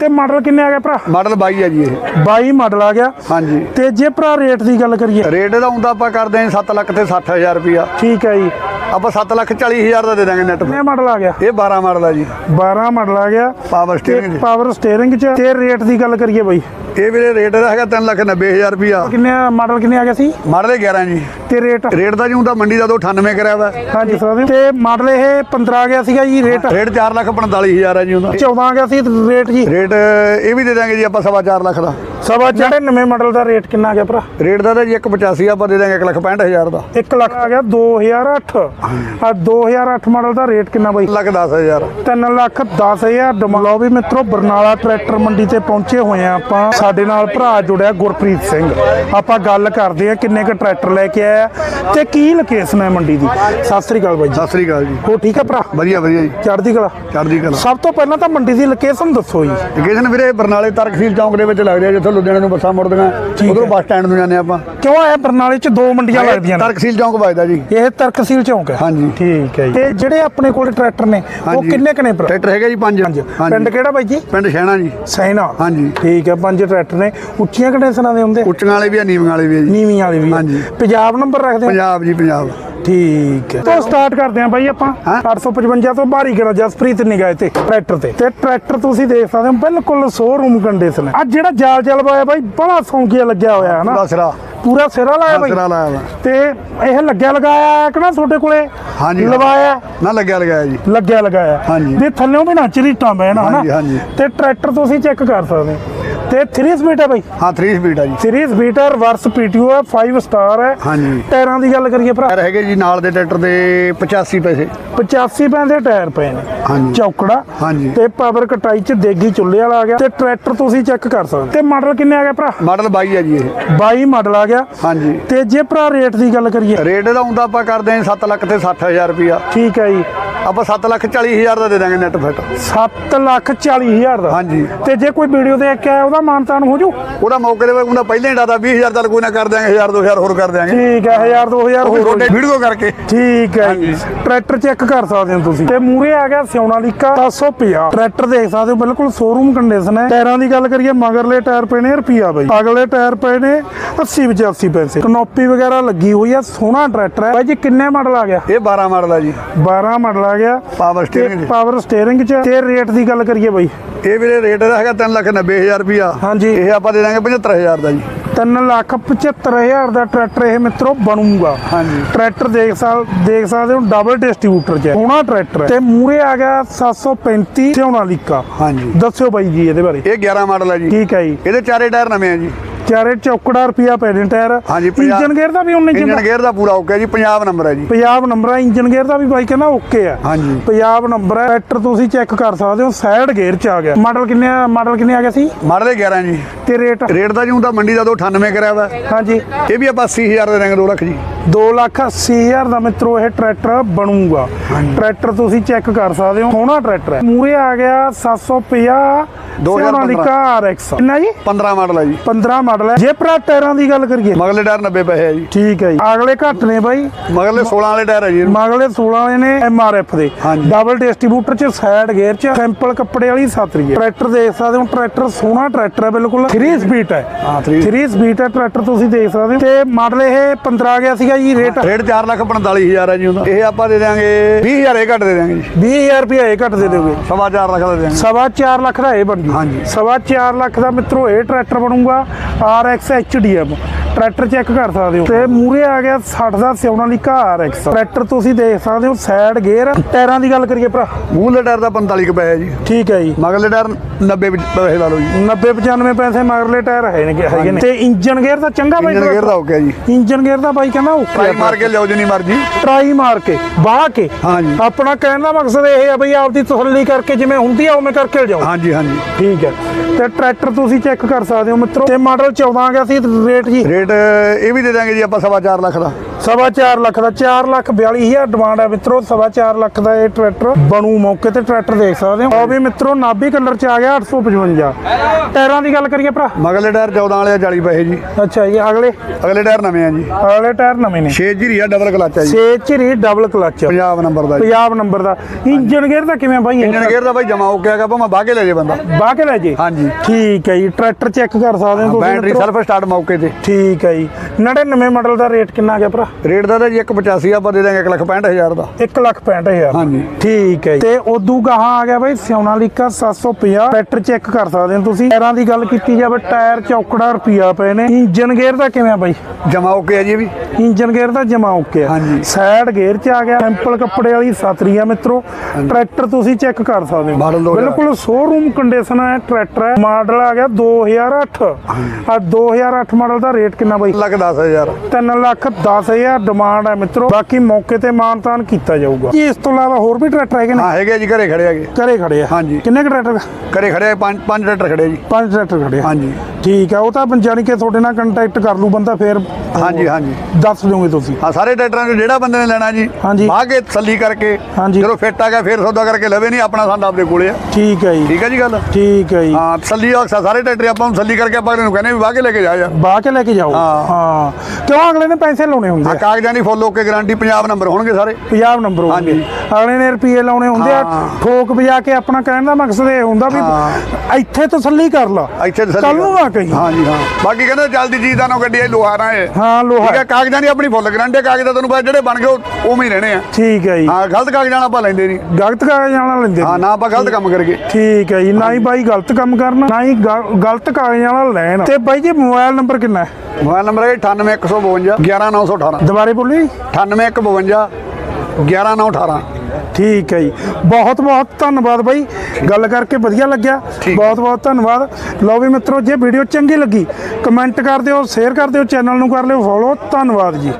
ਤੇ ਮਾਡਲ ਕਿੰਨੇ ਆ ਗਿਆ ਭਰਾ? ਮਾਡਲ 22 ਹੈ ਜੀ ਇਹ। 22 ਮਾਡਲ ਆ ਗਿਆ। ਹਾਂਜੀ। ਤੇ ਜੇ ਭਰਾ ਰੇਟ ਦੀ ਗੱਲ ਕਰੀਏ? ਰੇਟ ਇਹਦਾ ਹੁੰਦਾ ਆਪਾਂ ਕਰਦੇ ਹਾਂ 7 ਲੱਖ ਤੇ 60000 ਰੁਪਿਆ ਠੀਕ ਹੈ ਜੀ। ਆਪਾਂ 7 ਲੱਖ 40000 ਦਾ ਦੇ ਦਾਂਗੇ ਨੈਟ ਕਿੰਨੇ ਮਾਡਲ ਆ ਗਿਆ? ਇਹ 12 ਮਾਡਲ ਆ ਜੀ। 12 ਮਾਡਲ ਆ ਗਿਆ। ਪਾਵਰ ਸਟੀਅਰਿੰਗ ਪਾਵਰ ਸਟੀਅਰਿੰਗ ਚ ਤੇ ਰੇਟ ਦੀ ਗੱਲ ਕਰੀਏ ਬਾਈ? ਇਹ ਵੀਰੇ ਰੇਟ ਇਹਦਾ ਹੈਗਾ 3 ਲੱਖ 90000 ਰੁਪਿਆ ਕਿੰਨੇ ਮਾਡਲ ਕਿੰਨੇ ਆ ਗਿਆ ਸੀ? ਮਾਡਲ ਇਹ 11 ਜੀ। ਤੇ ਰੇਟ? ਰੇਟ ਦਾ ਜੀ ਹੁੰਦਾ ਮੰਡੀ ਦਾ 298 ਕਰਿਆ ਵਾ। ਹਾਂਜੀ ਸਰ ਤੇ ਮਾਡਲ ਇਹ 15 ਆ ਗਿਆ ਸੀਗਾ ਜੀ ਰੇਟ? ਰੇਟ 4 ਲੱਖ 45000 ਹੈ ਜੀ ਉਹਦਾ। 14 ਆ ਗਿਆ ਸੀ ਰੇਟ ਜੀ? ਰੇਟ ਇਹ ਵੀ ਦੇ ਦਾਂਗੇ ਜੀ ਆਪਾਂ ਸਵਾ 4 ਲੱਖ ਦਾ। ਸਵਾ 99 ਮਾਡਲ ਦਾ ਰੇਟ ਕਿੰਨਾ ਆ ਗਿਆ ਭਰਾ? ਰੇਟ ਦਾ ਤਾਂ ਜੀ 185 ਆਪਾਂ ਦੇ ਦਾਂਗੇ 1 ਲੱਖ 65000 ਦਾ। 1 ਲੱਖ ਆ ਗਿਆ 2008 ਆ 2008 ਮਾਡਲ ਦਾ ਰੇਟ ਕਿੰਨਾ ਬਾਈ? 1 ਲੱਖ 10000 3 ਲੱਖ 10000 ਡਮਲੋ ਵੀ ਮਿੱਤਰੋ ਬਰਨਾਲਾ ਟਰੈਕਟਰ ਮੰਡੀ ਤੇ ਪਹੁੰਚੇ ਹੋਏ ਆ ਆਪਾਂ। ਸਾਡੇ ਨਾਲ ਭਰਾ ਜੁੜਿਆ ਗੁਰਪ੍ਰੀਤ ਸਿੰਘ। ਆਪਾਂ ਗੱਲ ਕਰਦੇ ਆ ਕਿੰਨੇ ਕ ਟਰੈਕਟਰ ਲੈ ਕੇ ਆਇਆ ਤੇ ਕੀ ਲੋਕੇਸ਼ਨ ਹੈ ਮੰਡੀ ਦੀ? ਸਤਿ ਸ੍ਰੀ ਅਕਾਲ ਬਾਈ ਜੀ। ਸਤਿ ਸ੍ਰੀ ਅਕਾਲ ਜੀ। ਹੋ ਠੀਕ ਆ ਭਰਾ? ਵਧੀਆ ਵਧੀਆ ਜੀ। ਚੜ੍ਹਦੀ ਕਲਾ? ਚੜ੍ਹਦੀ ਕਲਾ। ਸਭ ਤੋਂ ਪਹਿਲਾਂ ਤਾਂ ਮੰਡੀ ਦੀ ਲੋਕੇਸ਼ਨ ਦੱਸੋ ਜੀ। ਲੋਕੇਸ਼ਨ ਵੀਰੇ ਬਰਨਾਲੇ ਤਰਕਸੀਲ ਚੌਂਕ ਦੇ ਵਿੱਚ ਲੱਗਦੀ ਹੈ ਜਿੱਥੋਂ ਲੁਧਿਆਣੇ ਨੂੰ ਬੱਸਾਂ ਮੁੜਦੀਆਂ ਉਧਰੋਂ ਬੱਸ ਸਟੈਂਡ ਨੂੰ ਜਾਂਦੇ ਆਪਾਂ। ਕਿਉਂ ਇਹ ਬਰਨਾਲੇ 'ਚ ਦੋ ਮੰਡੀਆਂ ਲੱਗਦੀਆਂ ਨੇ। ਤਰਕਸੀਲ ਚੌਂਕ ਵੱਜਦਾ ਜੀ। ਇਹ ਤਰਕਸੀਲ ਚੌਂਕ ਹੈ। ਹਾਂਜੀ। ਠੀਕ ਹੈ ਜੀ। ਤੇ ਜਿਹੜੇ ਆਪਣੇ ਕੋਲ ਟਰੈਕਟਰ ਨੇ ਉਹ। ਕਿੰਨੇ ਕਨੇ ਭਰਾ? ਟਰੈਕਟਰ ਹੈਗਾ ਜੀ ਪੰਜ। ਪਿੰਡ ਕਿਹੜਾ ਬਾਈ ਜੀ? ਪਿੰਡ ਸ਼ਹਿਣਾ ਜੀ। ਸੈਨਾ ਹਾਂਜੀ। ਠੀਕ ਹੈ ਪੰਜ ਟਰੈਕਟਰ ਨੇ। ਉੱਚੀਆਂ ਕੰਡੀਸ਼ਨਾਂ ਦੇ ਹੁੰਦੇ? ਉੱਚੀਆਂ ਵਾਲੇ ਵੀ ਆ ਨੀਵੀਆਂ ਵਾਲੇ ਵੀ ਆ ਜੀ। ਨੀਵੀਂ ਵਾਲੇ ਵੀ। ਹਾਂਜੀ। ਪੰਜਾਬ ਨੰਬਰ ਰੱਖਦੇ ਪੰਜਾਬ ਜੀ ਪੰਜਾਬ। ਠੀਕ ਹੈ। ਤੋਂ ਸਟਾਰਟ ਕਰਦੇ ਆ ਬਾਈ ਆਪਾਂ। ਹਾਂ। 855 ਤੋਂ ਬਾਰੀ ਕਰਾ ਜਸਪ੍ਰੀਤ ਨਿਗਾਹ ਤੇ ਟਰੈਕਟਰ ਤੇ। ਤੇ ਟਰੈਕਟਰ ਤੁਸੀਂ ਦੇਖ ਸਕਦੇ ਹੋ ਬਿਲਕੁਲ ਸ਼ੋਰੂਮ ਕੰਡੀਸ਼ਨ ਹੈ। ਆ ਜਿਹੜਾ ਜਾਲ ਜਲ ਪਾਇਆ ਬਾਈ ਬੜਾ ਸੌਂਕੀਆ ਲੱਗਿਆ ਹੋਇਆ ਹੈ ਨਾ। ਪੂਰਾ ਸਿਰਾ। ਪੂਰਾ ਸਿਰਾ ਲਾਇਆ ਬਾਈ। ਸਿਰਾ ਲਾਇਆ ਤੇ ਇਹ ਲੱਗਿਆ ਲਗਾਇਆ ਹੈ ਕਿ ਨਾ ਤੁਹਾਡੇ ਕੋਲੇ? ਹਾਂਜੀ। ਲਵਾਇਆ? ਨਾ ਲੱਗਿਆ ਲਗਾਇਆ ਜੀ। ਲੱਗਿਆ ਲਗਾਇਆ। ਹਾਂਜੀ। ਵੀ ਥੱਲੇੋਂ ਵੀ ਨਾ ਚਰੀਟਾਂ ਬਹਿਣਾ ਹਨਾ ਹਾਂਜੀ, ਹਾਂਜੀ। ਤੇ ਟਰੈਕਟਰ ਤੁਸੀਂ ਚੈੱਕ ਕਰ ਸਕਦੇ ਹੋ। ਤੇ 3 ਸਪੀਡ ਹੈ ਬਾਈ। ਹਾਂ 3 ਸਪੀਡ ਆ ਜੀ। 3 ਸਪੀਡ ਹੈ ਰਿਵਰਸ ਪੀਟੀਓ ਹੈ 5 ਸਟਾਰ ਹੈ। ਹਾਂਜੀ। ਟਾਇਰਾਂ ਦੀ ਗੱਲ ਕਰੀਏ ਭਰਾ। ਟਾਇਰ ਹੈਗੇ ਜੀ ਨਾਲ ਦੇ ਟਰੈਕਟਰ ਦੇ 85 ਪੈਸੇ। 85 ਪੈਂਦੇ ਟਾਇਰ ਪਏ ਨੇ। ਹਾਂਜੀ। ਚੌਕੜਾ। ਹਾਂਜੀ। ਤੇ ਪਾਵਰ ਕਟਾਈ ਚ ਦੇਗੀ ਚੁੱਲ੍ਹੇ ਵਾਲਾ ਆ ਗਿਆ। ਤੇ ਟਰੈਕਟਰ ਤੁਸੀਂ ਚੈੱਕ ਕਰ ਸਕਦੇ। ਤੇ ਮਾਡਲ ਕਿੰਨੇ ਆ ਗਿਆ ਭਰਾ? ਮਾਡਲ 22 ਹੈ ਜੀ ਇਹ। 22 ਮਾਡਲ ਆ ਗਿਆ। ਹਾਂਜੀ। ਤੇ ਜੇ ਭਰਾ ਰੇਟ ਦੀ ਗੱਲ ਕਰੀਏ। ਰੇਟ ਇਹਦਾ ਹੁੰਦਾ ਆਪਾਂ ਕਰਦੇ ਹਾਂ 7 ਲੱਖ ਤੇ 60000 ਰੁਪਿਆ ਠੀਕ ਹੈ ਜੀ। ਆਪਾਂ 7 ਲੱਖ 40000 ਦਾ ਦੇ ਦਾਂਗੇ ਨੈਟ ਫਿੱਟ 7 ਲੱਖ 40 ਹਜ਼ਾਰ ਦਾ? ਹਾਂਜੀ। ਤੇ ਜੇ ਕੋਈ ਵੀਡੀਓ ਦੇਖ ਕੇ ਆਇਆ ਉਹਦਾ ਮਾਨਤਾਨ ਹੋ ਜੂ? ਉਹਦਾ ਮੌਕੇ ਦੇ ਉਹਦਾ ਪਹਿਲਾਂ ਹੀ ਡਾਦਾ 20000 ਚੱਲ ਕੋਈ ਨਾ ਕਰ ਦਿਆਂਗੇ 1000 2000 ਹੋਰ ਕਰ ਦਿਆਂਗੇ। ਠੀਕ ਹੈ 1000 2000 ਉਹ ਹੋਰ ਵੀਡੀਓ ਕਰਕੇ। ਠੀਕ ਹੈ ਟਰੈਕਟਰ ਚੈੱਕ ਕਰ ਸਕਦੇ ਹੋ ਤੁਸੀਂ। ਤੇ ਮੂਰੇ ਆ ਗਿਆ ਸਿਉਣਾਲੀਕਾ 750 ਟਰੈਕਟਰ ਦੇਖ ਸਕਦੇ ਹੋ ਬਿਲਕੁਲ ਸ਼ੋਰੂਮ ਕੰਡੀਸ਼ਨ ਹੈ। ਟਾਇਰਾਂ ਦੀ ਗੱਲ ਕਰੀਏ ਮਗਰਲੇ ਟਾਇਰ ਪਏ ਨੇ ਰੁਪਿਆ ਬਾਈ। ਅਗਲੇ ਟਾਇਰ ਪਏ ਨੇ 80 85 ਪੈਸੇ। ਕਨੋਪੀ ਵਗੈਰਾ ਲੱਗੀ ਹੋਈ ਆ ਸੋਹਣਾ ਟਰੈਕਟਰ ਹੈ। ਬਾਈ ਜੀ ਕਿੰਨੇ ਮਾਡਲ ਆ ਗਿਆ? ਇਹ 12 ਮਾਡਲ ਆ ਜੀ। 12 ਮਾਡਲ ਆ ਗਿਆ। ਪਾਵਰ ਸਟੀਅਰਿੰਗ ਪਾਵਰ ਸਟੀਅਰਿੰਗ ਚ। ਤੇ ਰੇਟ ਦੀ ਗੱਲ ਕਰੀਏ ਬਾਈ। ਇਹ ਵੀਰੇ ਰੇਟ ਇਹਦਾ ਹੈਗਾ 3 ਲੱਖ 90000 ਰੁਪਿਆ ਹਾਂਜੀ। ਇਹ ਆਪਾਂ ਦੇ ਦਾਂਗੇ 75000 ਦਾ ਜੀ। 3 ਲੱਖ 75000 ਦਾ ਟਰੈਕਟਰ ਇਹ ਮਿੱਤਰੋ ਬਣੂਗਾ। ਹਾਂਜੀ। ਟਰੈਕਟਰ ਦੇਖ ਸਕ ਦੇਖ ਸਕਦੇ ਹੋ ਡਬਲ ਡਿਸਟ੍ਰੀਬਿਊਟਰ ਚ। ਸੋਹਣਾ ਟਰੈਕਟਰ ਤੇ ਮੂਰੇ ਆ ਗਿਆ 735 ਸਿਉਣਾ ਲੀਕਾ। ਹਾਂਜੀ। ਦੱਸਿਓ ਬਾਈ ਜੀ ਇਹਦੇ ਬਾਰੇ। ਇਹ 11 ਮਾਡਲ ਹੈ ਜੀ। ਠੀਕ ਹੈ ਜੀ। ਇਹਦੇ ਚਾਰੇ ਟਾਇਰ ਨਵੇਂ ਆ ਜੀ। ਚਾਰੇ ਚੌਕੜਾ ਰੁਪਿਆ ਪੈ ਨੇ ਟਾਇਰ। ਹਾਂਜੀ, ਪੰਜਾਹ- ਇੰਜਨ ਗੇਅਰ ਦਾ ਵੀ 19 ਇੰਜਨ ਗੇਅਰ ਦਾ ਪੂਰਾ ਓਕੇ ਜੀ ਪੰਜਾਬ ਨੰਬਰ ਹੈ ਜੀ। ਪੰਜਾਬ ਨੰਬਰ ਹੈ ਇੰਜਨ ਗੇਅਰ ਦਾ ਵੀ ਬਾਈ ਕਹਿੰਦਾ ਓਕੇ ਆ। ਹਾਂਜੀ। ਪੰਜਾਬ ਨੰਬਰ ਹੈ ਟਰੈਕਟਰ ਤੁਸੀਂ ਚੈੱਕ ਕਰ ਸਕਦੇ ਹੋ ਸਾਈਡ ਗੇਅਰ ਚ ਆ ਗਿਆ। ਮਾਡਲ ਕਿੰਨੇ ਆ ਮਾਡਲ ਕਿੰਨੇ ਆ ਗਿਆ ਸੀ? ਮਾਡਲ ਇਹ 11 ਜੀ। ਤੇ ਰੇਟ? ਰੇਟ ਦਾ ਜੀ ਹੁੰਦਾ ਮੰਡੀ ਦਾ 298 ਕਰਿਆ ਵਾ। ਹਾਂਜੀ। ਇਹ ਵੀ ਆਪਾਂ 80000 ਦੇ ਦਾਂਗੇ 2 ਲੱਖ ਜੀ। 2 ਲੱਖ 80 ਹਜ਼ਾਰ ਦਾ ਮਿੱਤਰੋ ਇਹ ਟਰੈਕਟਰ ਬਣੂਗਾ। ਟਰੈਕਟਰ ਤੁਸੀਂ ਚੈੱਕ ਕਰ ਸਕਦੇ ਹੋ। ਸੋਹਣਾ ਟਰੈਕਟਰ ਹੈ। ਮੂਰੇ ਆ ਗਿਆ 750 2015 RX ਕਿੰਨਾ ਜੀ? 15 ਮਾਡਲ ਹੈ ਜੀ। 15 ਮਾਡਲ ਹੈ। ਜੇ ਭਰਾ ਟਾਇਰਾਂ ਦੀ ਗੱਲ ਕਰੀਏ। ਮਗਲੇ ਟਾਇਰ 90 ਪੈਸੇ ਹੈ ਜੀ। ਠੀਕ ਹੈ ਜੀ। ਅਗਲੇ ਘੱਟ ਨੇ ਬਾਈ। ਮਗਲੇ 16 ਵਾਲੇ ਟਾਇਰ ਹੈ ਜੀ ਮਗਲੇ 16 ਵਾਲੇ ਨੇ ਐਮਆਰਐਫ ਦੇ। ਡਬਲ ਡਿਸਟ੍ਰੀਬਿਊਟਰ ਚ ਸਾਈਡ ਗੇਅਰ ਚ ਸਿੰਪਲ ਕੱਪੜੇ ਵਾਲੀ ਸਾਤਰੀ ਹੈ। ਟਰੈਕਟਰ ਦੇਖ ਸਕਦੇ ਹੋ। ਟਰੈਕਟਰ ਸੋਹਣਾ ਟਰੈਕਟਰ ਹੈ ਬਿਲਕੁਲ 3 ਸਪੀਡ ਹੈ। ਹਾਂ 3 3 ਸਪੀਡ ਹੈ ਟਰੈਕਟਰ ਤੁਸੀਂ ਦੇਖ ਸਕਦੇ ਹੋ। ਤੇ ਮਾਡਲ ਇਹ 15 ਆ ਗਿਆ ਸੀਗਾ ਜੀ ਰੇਟ ਰੇਟ 4 ਲੱਖ 45000 ਹੈ ਜੀ ਉਹਦਾ। ਇਹ ਆਪਾਂ ਦੇ ਦਾਂਗੇ 20000 ਇਹ ਘੱਟ ਦੇ ਦਾਂਗੇ ਜੀ। 20000 ਰੁਪਏ ਇਹ ਘੱਟ ਦੇ ਦਿਓਗੇ। ਸਵਾ 4 ਲੱਖ ਦਾ ਦੇ ਦਾਂਗੇ ਸਵਾ 4 ਲੱਖ ਦਾ ਇਹ ਬਣ ਜੂ। ਹਾਂਜੀ। ਸਵਾ 4 ਲੱਖ ਦਾ ਮਿੱਤਰੋ ਇਹ ਟਰੈਕਟਰ ਬਣੂਗਾ RX HDM ਟਰੈਕਟਰ ਚੈੱਕ ਕਰ ਸਕਦੇ ਹੋ। ਤੇ ਮੂਰੇ ਆ ਗਿਆ 60 ਦਾ ਸਿਉਣਾ ਲਿਖਾ RX ਟਰੈਕਟਰ ਤੁਸੀਂ ਦੇਖ ਸਕਦੇ ਹੋ ਸਾਈਡ ਗੇਅਰ ਟਾਇਰਾਂ ਦੀ ਗੱਲ ਕਰੀਏ ਭਰਾ। ਮੂਹਲੇ ਟਾਇਰ ਦਾ 45 ਕੁ ਪੈਸੇ ਹੈ ਜੀ। ਠੀਕ ਹੈ ਜੀ। ਮਗਲੇ ਟਾਇਰ 90 ਵਿੱਚ ਪੈਸੇ ਲਾ ਲਓ ਜੀ। 90 95 ਪੈਸੇ ਮਗਰਲੇ ਟਾਇਰ ਹੈ ਨੇ ਹੈਗੇ ਨੇ। ਤੇ ਇੰਜਨ ਗੇਅਰ ਦਾ ਚੰਗਾ ਬਾਈ ਇੰਜਨ ਗੇਅਰ ਦਾ ਓਕੇ ਜੀ। ਇੰਜਨ ਗੇਅਰ ਦਾ ਬਾਈ ਕਹਿੰਦਾ ਟਰਾਈ ਓਕੇ ਮਾਰ ਕੇ ਲਿਆਓ ਜਿੰਨੀ ਮਰਜ਼ੀ। ਟਰਾਈ ਮਾਰ ਕੇ ਵਾਹ ਕੇ। ਹਾਂਜੀ। ਆਪਣਾ ਕਹਿਣ ਦਾ ਮਕਸਦ ਇਹ ਹੈ ਬਈ ਆਪਦੀ ਤਸੱਲੀ ਕਰਕੇ ਜਿਵੇਂ ਹੁੰਦੀ ਆ ਉਵੇਂ ਕਰਕੇ ਜਾਓ ਹਾਂਜੀ ਹਾਂਜੀ। ਠੀਕ ਹੈ। ਤੇ ਟਰੈਕਟਰ ਤੁਸੀਂ ਚੈੱਕ ਕਰ ਸਕਦੇ ਹੋ ਮਿੱਤਰੋ। ਤੇ ਮਾਡਲ 14 ਆ ਗਿਆ ਸੀ ਰੇਟ ਜੀ। ਰੇਟ ਇਹ ਵੀ ਦੇ ਦਾਂਗੇ ਜੀ ਆਪਾਂ ਸਵਾ 4 ਲੱਖ ਦਾ। ਸਵਾ ਚਾਰ ਲੱਖ ਦਾ 4 ਲੱਖ 42000 ਡਿਮਾਂਡ ਹੈ ਮਿੱਤਰੋ ਸਵਾ ਚਾਰ ਲੱਖ ਦਾ ਇਹ ਟਰੈਕਟਰ ਬਣੂ ਮੌਕੇ ਤੇ ਟਰੈਕਟਰ ਦੇਖ ਸਕਦੇ ਹੋ। ਉਹ ਵੀ ਮਿੱਤਰੋ ਨਾਭੀ ਕਲਰ ਚ ਆ ਗਿਆ 855 ਟਾਇਰਾਂ ਦੀ ਗੱਲ ਕਰੀਏ ਭਰਾ। ਮਗਲੇ ਟਾਇਰ 14 ਵਾਲੇ ਆ 40 ਪੈਸੇ ਜੀ। ਅੱਛਾ ਜੀ ਅਗਲੇ? ਅਗਲੇ ਟਾਇਰ ਨਵੇਂ ਆ ਜੀ। ਅਗਲੇ ਟਾਇਰ ਨਵੇਂ ਨੇ। 6 ਜੀਰੀ ਆ ਡਬਲ ਕਲਚ ਆ ਜੀ। 6 ਝਰੀ ਡਬਲ ਕਲਚ ਪੰਜਾਬ ਨੰਬਰ ਦਾ ਜੀ। ਪੰਜਾਬ ਨੰਬਰ ਦਾ। ਇੰਜਨ ਗੇਅਰ ਦਾ ਕਿਵੇਂ ਬਾਈ? ਇੰਜਨ ਗੇਅਰ ਦਾ ਬਾਈ ਜਮਾ ਹੋ ਗਿਆ ਹੈਗਾ ਭਾਵੇਂ ਬਾਗੇ ਲੈ ਜੇ ਬੰਦਾ। ਬਾਹ ਕੇ ਲੈ ਜੇ? ਹਾਂਜੀ। ਠੀਕ ਹੈ ਜੀ ਟਰੈਕਟਰ ਚੈੱਕ ਕਰ ਸਕਦੇ ਹੋ ਤੁਸੀਂ ਬੈਟਰੀ। ਸੈਲਫ ਸਟਾਰਟ ਮੌਕੇ ਤੇ। ਠੀਕ ਹੈ ਜੀ। 99 ਮਾਡਲ ਦਾ ਰੇਟ ਕਿੰਨਾ ਆ ਗਿਆ ਭਰਾ? ਰੇਟ ਦਾ ਤਾਂ ਜੀ 185 ਆਪਾਂ ਦੇ ਦਾਂਗੇ 165000 ਦਾ। 1 ਲੱਖ 65000 ਹਾਂਜੀ। ਠੀਕ ਹੈ ਜੀ। ਤੇ ਉਦੋਂ ਗਾਹਾਂ ਆ ਗਿਆ ਬਾਈ ਸਿਓਨਾਲੀਕਾ 750 ਟਰੈਕਟਰ ਚੈੱਕ ਕਰ ਸਕਦੇ ਹੋ ਤੁਸੀਂ। ਟਾਇਰਾਂ ਦੀ ਗੱਲ ਕੀਤੀ ਜਾਵੇ ਟਾਇਰ ਚੌਕੜਾ ਰੁਪਿਆ ਪਏ ਨੇ। ਇੰਜਨ ਗੇਅਰ ਦਾ ਕਿਵੇਂ ਆ ਬਾਈ? ਜਮਾ ਹੋ ਗਿਆ ਜੀ ਵੀ। ਇੰਜਨ ਗੇਅਰ ਦਾ ਜਮਾ ਓਕੇ ਆ। ਹਾਂਜੀ। ਸਾਈਡ ਗੇਅਰ ਚ ਆ ਗਿਆ ਸਿੰਪਲ ਕੱਪੜੇ ਵਾਲੀ ਸਤਰੀ ਆ ਮਿੱਤਰੋ। ਟਰੈਕਟਰ ਤੁਸੀਂ ਚੈੱਕ ਕਰ ਸਕਦੇ ਹੋ। ਬਿਲਕੁਲ ਸ਼ੋਰੂਮ ਕੰਡੀਸ਼ਨ ਹੈ ਟਰੈਕਟਰ ਹੈ। ਮਾਡਲ ਆ ਗਿਆ 2008 ਆ 2008 ਮਾਡਲ ਦਾ ਰੇਟ ਕਿੰਨਾ ਬਾਈ? ਲੱਖ 10000 3 ਲੱਖ 10000 ਡਿਮਾਂਡ ਹੈ ਮਿੱਤਰੋ। ਬਾਕੀ ਮੌਕੇ ਤੇ ਮਾਨਤਾਨ ਕੀਤਾ ਜਾਊਗਾ। ਜੀ ਇਸ ਤੋਂ ਇਲਾਵਾ ਹੋਰ ਵੀ ਟਰੈਕਟਰ ਹੈਗੇ ਨੇ? ਹਾਂ ਹੈਗੇ ਜੀ ਘਰੇ ਖੜੇ ਹੈਗੇ। ਘਰੇ ਖੜੇ ਆ। ਹਾਂਜੀ। ਕਿੰਨੇ ਕੁ ਟਰੈਕਟਰ? ਘਰੇ ਖੜੇ ਆ, ਪੰਜ ਪੰਜ ਟਰੈਕਟਰ ਖੜੇ ਆ ਜੀ। ਪੰਜ ਟਰੈਕਟਰ ਖੜੇ ਆ। ਹਾਂਜੀ। ਠੀਕ ਆ ਉਹ ਤਾਂ ਜਾਣੀ ਕਿ ਤੁਹਾਡੇ ਨਾਲ ਕੰਟੈਕਟ ਕਰ ਲੂ ਬੰਦਾ ਫੇਰ। ਹਾਂਜੀ ਹਾਂਜੀ। ਦੱਸ ਦਿਓਗੇ ਤੁਸੀਂ। ਹਾਂ ਸਾਰੇ ਟਰੈਕਟਰਾਂ ਨੂੰ ਜਿਹੜਾ ਬੰਦੇ ਨੇ ਲੈਣਾ ਜੀ ਹਾਂਜੀ। ਬਾਹ ਕੇ ਤਸੱਲੀ ਕਰਕੇ। ਜਦੋਂ ਫਿੱਟ ਆ ਗਿਆ ਫੇਰ ਸੌਦਾ ਕਰਕੇ ਲਵੇ ਨਹੀਂ ਆਪਣਾ ਸੰਦ ਆਪਦੇ ਕੋਲੇ ਆ। ਠੀਕ ਹੈ ਜੀ। ਠੀਕ ਹੈ ਜੀ ਗੱਲ? ਠੀਕ ਹੈ ਜੀ। ਹਾਂ ਤਸੱਲੀ ਆ ਸਾਰੇ ਟਰੈਕਟਰ ਆਪਾਂ ਨੂੰ ਤਸੱਲੀ ਕਰਕੇ ਆਪਾਂ ਨੂੰ ਕਹਿੰਦੇ ਵੀ ਬਾਹ ਕੇ ਲੈ ਕੇ ਜਾ ਯਾਰ। ਬਾਹ ਕੇ ਲੈ ਕੇ ਜਾਓ। ਹਾਂ। ਹਾਂ। ਕਿਉਂ ਅਗਲੇ ਨੇ ਪੈਸੇ ਲਾਉਣੇ ਹੁੰਦੇ ਆ? ਕਾਗਜ਼ਾਂ ਦੀ full okay guarantee Punjab number ਹੋਣਗੇ ਸਾਰੇ। 50 ਨੰਬਰ ਹੋਣਗੇ। ਅਗਲੇ ਨੇ ਰੁਪਏ ਲਾਉਣੇ ਹੁੰਦੇ ਆ। ਠੋਕ ਵਜਾ ਕੇ ਆਪਣਾ ਕਹਿਣ ਦਾ ਮਕਸਦ ਇਹ ਹੁੰਦਾ ਵੀ ਇੱਥੇ ਤਸੱਲੀ ਕਰ ਲਾ। ਇੱਥੇ ਤਸੱਲੀ ਕੱਲ ਨੂੰ। ਆ ਕਹੀਂ ਹਾਂਜੀ ਹਾਂ। ਬਾਕੀ ਕਹਿੰਦੇ ਜਲਦੀ ਚੀਜ਼ ਦਾ ਨਾ ਗੱਡੀ ਇਹ ਲੋਹਾਰਾਂ ਹੈ। ਹਾਂ ਠੀਕ ਲੋਹਾ ਹੈ। ਕਾਗਜ਼ਾਂ ਦੀ ਆਪਣੀ ਫੁੱਲ ਗਾਰੰਟੀ ਕਾਗਜ਼ਾਂ ਤੁਹਾਨੂੰ ਪਤਾ ਜਿਹੜੇ ਬਣ ਗਏ ਉਵੇਂ ਹੀ ਰਹਿਣੇ ਆ। ਠੀਕ ਹੈ ਜੀ। ਹਾਂ ਗਲਤ ਕਾਗਜ਼ਾਂ ਆਪਾਂ ਲੈਂਦੇ ਨਹੀਂ। ਗਲਤ ਕਾਗਜ਼ਾਂ ਨਾਲ ਲੈਂਦੇ ਹਾਂ ਨੇ। ਆਪਾਂ ਗਲਤ ਕੰਮ ਕਰਗੇ ਠੀਕ ਹੈ ਜੀ ਨਾ ਹੀ ਬਾਈ ਗਲਤ ਕੰਮ ਕਰਨਾ ਨਾ ਹੀ ਗਲਤ ਕਾਗਜ਼ਾਂ ਨਾਲ ਲੈਣ। ਤੇ ਬਾਈ ਜੀ ਮੋਬਾਈਲ ਨੰਬਰ ਕਿੰਨਾ ਹੈ? ਮੋਬਾਈਲ ਨੰਬਰ ਹੈ 98152 11918 ਦੁਬਾਰੇ ਬੋਲੀ 98152 11918 ਠੀਕ ਹੈ ਜੀ। ਬਹੁਤ ਬਹੁਤ ਧੰਨਵਾਦ ਬਾਈ। ਗੱਲ ਕਰਕੇ ਵਧੀਆ ਲੱਗਿਆ। ਬਹੁਤ ਬਹੁਤ ਧੰਨਵਾਦ। ਲਓ ਵੀ ਮਿੱਤਰੋ ਜੇ ਵੀਡੀਓ ਚੰਗੀ ਲੱਗੀ ਕਮੈਂਟ ਕਰ ਦਿਓ ਸ਼ੇਅਰ ਕਰ ਦਿਓ ਚੈਨਲ ਨੂੰ ਕਰ ਲਿਓ ਫੋਲੋ ਧੰਨਵਾਦ ਜੀ।